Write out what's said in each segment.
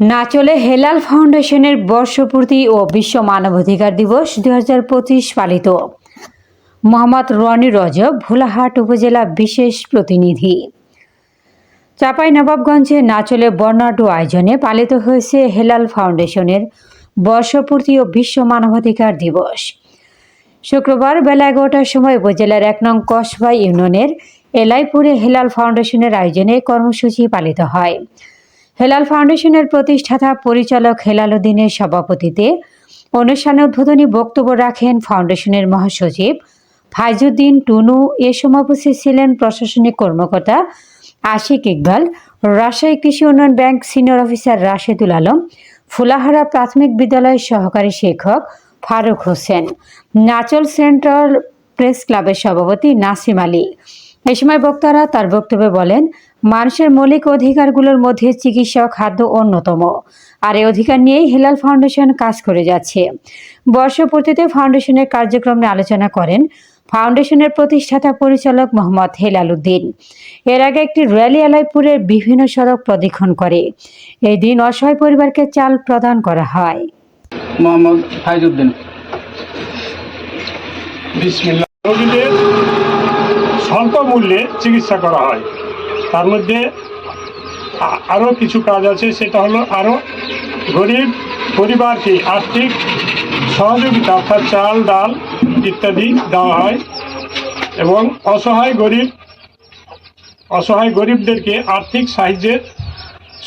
না চলে হেলাল ফাউন্ডেশনের বর্ষপূর্তি ও বিশ্ব মানবাধিকার দিবস দুই হাজার পঁচিশ পালিত। মোহাম্মদ রনি রজব, ভোলাহাট উপজেলা বিশেষ প্রতিনিধি। চাপাই নবাবগঞ্জে নাচলে বর্ণাঢ্য আয়োজনে পালিত হয়েছে হেলাল ফাউন্ডেশনের বর্ষপূর্তি ও বিশ্ব মানবাধিকার দিবস। শুক্রবার বেলা এগারোটার সময় উপজেলার এক নং কসবা ইউনিয়নের এলাইপুরে হেলাল ফাউন্ডেশনের আয়োজনে কর্মসূচি পালিত হয়। হেলাল ফাউন্ডেশনের প্রতিষ্ঠাতা পরিচালক হেলাল উদ্দিনের সভাপতিতে অনুষ্ঠানে উদ্বোধনী বক্তব্য রাখেন ফাউন্ডেশনের মহাসচিব ফাইজুদ্দিন টুনু। এ সময় উপস্থিত ছিলেন প্রশাসনিক কর্মকর্তা আশিক ইকবাল, রাজশাহী কৃষি উন্নয়ন bank senior officer Rashedul Alam, Fulahara প্রাথমিক বিদ্যালয়ের সহকারী শিক্ষক ফারুক হোসেন, নাচল সেন্ট্রাল প্রেস ক্লাবের সভাপতি নাসিম আলী। এ সময় বক্তারা তার বক্তব্যে বলেন মানুষের মৌলিক অধিকারগুলোর মধ্যে চিকিৎসা খাদ্য অন্যতম। আর এই অধিকার নিয়েই হেলাল ফাউন্ডেশন কাজ করে যাচ্ছে। বর্ষপূর্তিতে ফাউন্ডেশনের কার্যক্রম নিয়ে আলোচনা করেন ফাউন্ডেশনের প্রতিষ্ঠাতা পরিচালক মোহাম্মদ হেলাল উদ্দিন। এর আগে একটি র্যালি আলাইপুরের বিভিন্ন সড়ক প্রদক্ষিণ করে। এই দিন অসহায় পরিবারকে চাল প্রদান করা হয়। মোহাম্মদ ফাইজুদ্দিন বিসমিল্লাহ। রোগীদের স্বল্প মূল্যে চিকিৎসা করা হয়। তার মধ্যে আরও কিছু কাজ আছে। সেটা হলো আরও গরিব পরিবারকে আর্থিক সহযোগিতা, অর্থাৎ চাল, ডাল ইত্যাদি দেওয়া হয় এবং অসহায় গরিব, অসহায় গরিবদেরকে আর্থিক সাহায্যের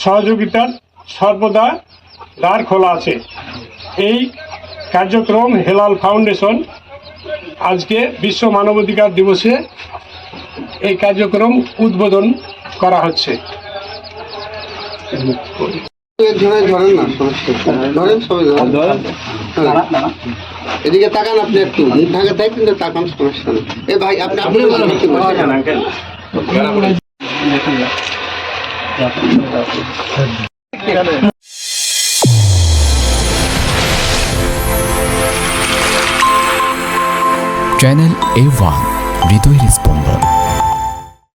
সহযোগিতার সর্বদা দ্বার খোলা আছে। এই কার্যক্রম হেলাল ফাউন্ডেশন আজকে বিশ্ব মানবাধিকার দিবসে এই কার্যক্রম উদ্বোধন করা হচ্ছে। হ্যাঁ। এদিকে তাকান আপনি একটু। ঢাকা তাই কিন্তু তাকান সমস্যা নেই এ ভাই আপনি আপনি। চ্যানেল এ ওয়ান হৃদয়ের স্পন্দন